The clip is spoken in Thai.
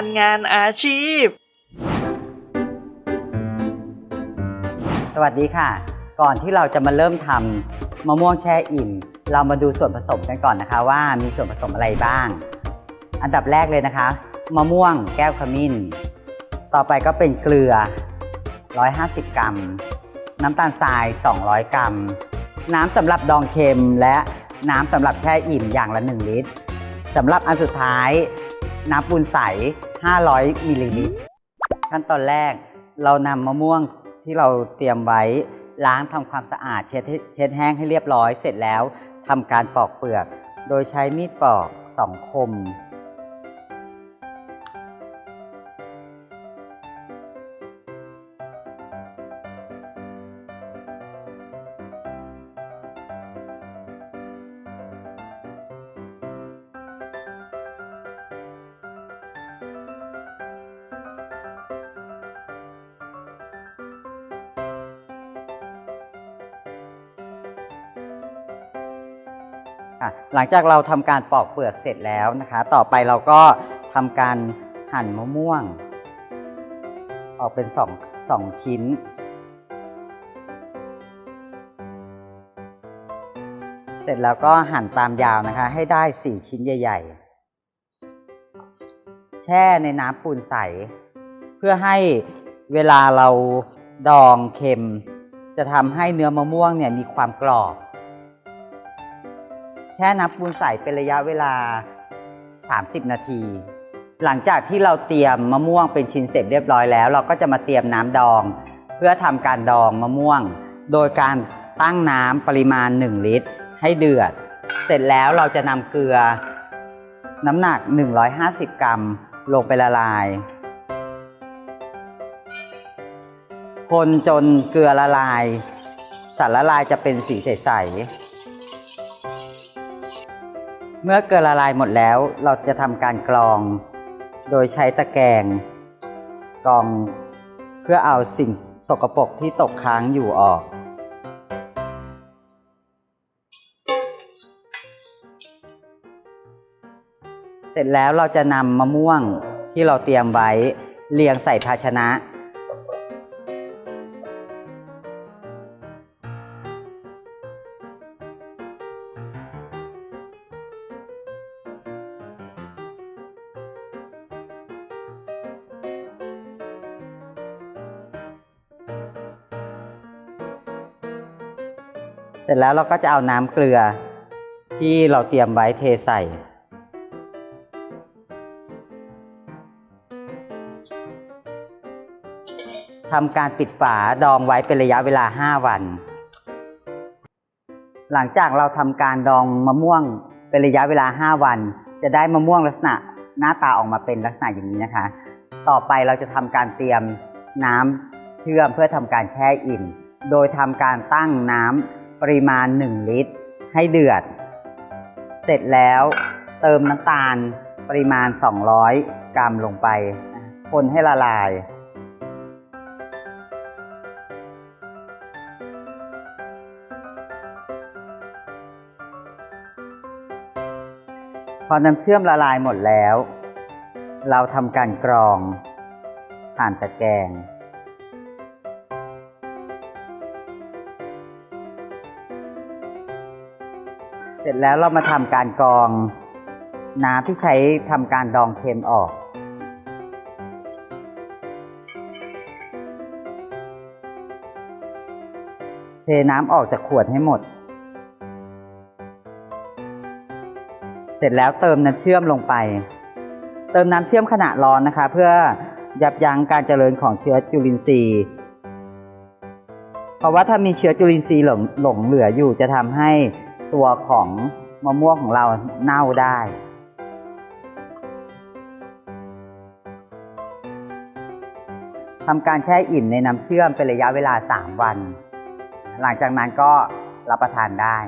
การงานอาชีพ สวัสดีค่ะ ก่อนที่เราจะมาเริ่มทำมะม่วงแช่อิ่ม เรามาดูส่วนผสมกันก่อนนะคะ ว่ามีส่วนผสมอะไรบ้าง อันดับแรกเลยนะคะ มะม่วงแก้วขมิ้น ต่อไปก็เป็นเกลือ 150 กรัม น้ำตาลทราย 200 กรัม น้ำสำหรับดองเค็มและน้ำสำหรับแช่อิ่มอย่างละ 1 ลิตรสำหรับอันสุดท้าย น้ำปูนใส 500มิลลิลิตรขั้นตอนแรกเรานำมะม่วงที่เราเตรียมไว้ล้างทำความสะอาดเช็ดเช็ดแห้งให้เรียบร้อยเสร็จแล้วทำการปอกเปลือก โดยใช้มีดปอกสองคม ค่ะหลังจากเราทำการปอกเปลือกเสร็จแล้วนะคะ ต่อไปเราก็ทำการหั่นมะม่วง ออกเป็นสองสองชิ้น เสร็จแล้วก็หั่นตามยาวนะคะ ให้ได้4ชิ้นใหญ่ ๆ แช่ในน้ำปูนใส เพื่อให้เวลาเราดองเค็ม จะทำให้เนื้อมะม่วงเนี่ยมีความกรอบ แช่น้ำปูนใสเป็นระยะเวลา 30 นาที หลังจากที่เราเตรียมมะม่วงเป็นชิ้นเสร็จเรียบร้อยแล้ว เราก็จะมาเตรียมน้ำดอง เพื่อทำการดองมะม่วง โดยการตั้งน้ำปริมาณ 1 ลิตร ให้เดือด เสร็จแล้วเราจะนำเกลือ น้ำหนัก 150 กรัม ลงไปละลาย คนจนเกลือละลายสารละลายจะเป็นสีใสๆ เมื่อเกลือละลายหมดแล้วเราจะทำการกรอง โดยใช้ตะแกรงกรองเพื่อเอาสิ่งสกปรกที่ตกค้างอยู่ออก เสร็จแล้วเราจะนำมะม่วงที่เราเตรียมไว้เรียงใส่ภาชนะ สร็จแล้วเราก็จะเอาน้ำเกลือ ที่เราเตรียมไว้เทใส่ ทำการปิดฝาดองไว้เป็นระยะเวลา 5 วัน หลังจากเราทำการดองมะม่วงเป็นระยะเวลา 5 วัน จะได้มะม่วงลักษณะหน้าตาออกมาเป็นลักษณะอย่างนี้นะคะ ต่อไปเราจะทำการเตรียมน้ำเชื่อมเพื่อทำการแช่อิ่ม โดยทำการตั้งน้ำ ปริมาณ 1 ลิตร ให้เดือด เสร็จแล้วเติมน้ำตาลปริมาณ 200 กรัมลงไป คนให้ละลาย พอน้ำเชื่อมละลายหมดแล้ว เราทำการกรองผ่านตะแกรง ร็จแล้วเรามาทำการกรองน้ำที่ใช้ทำการดองเค็มออก เทน้ำออกจากขวดให้หมด เสร็จแล้วเติมน้ำเชื่อมลงไป เติมน้ำเชื่อมขณะร้อนนะคะ เพื่อยับยั้งการเจริญของเชื้อจุลินทรีย์ เพราะว่าถ้ามีเชื้อจุลินทรีย์หลงหลงเหลืออยู่จะทำให้ ตัวของมะม่วงของเราเน่าได้ ทำการแช่อิ่มในน้ำเชื่อมเป็นระยะเวลา 3 วัน หลังจากนั้นก็รับประทานได้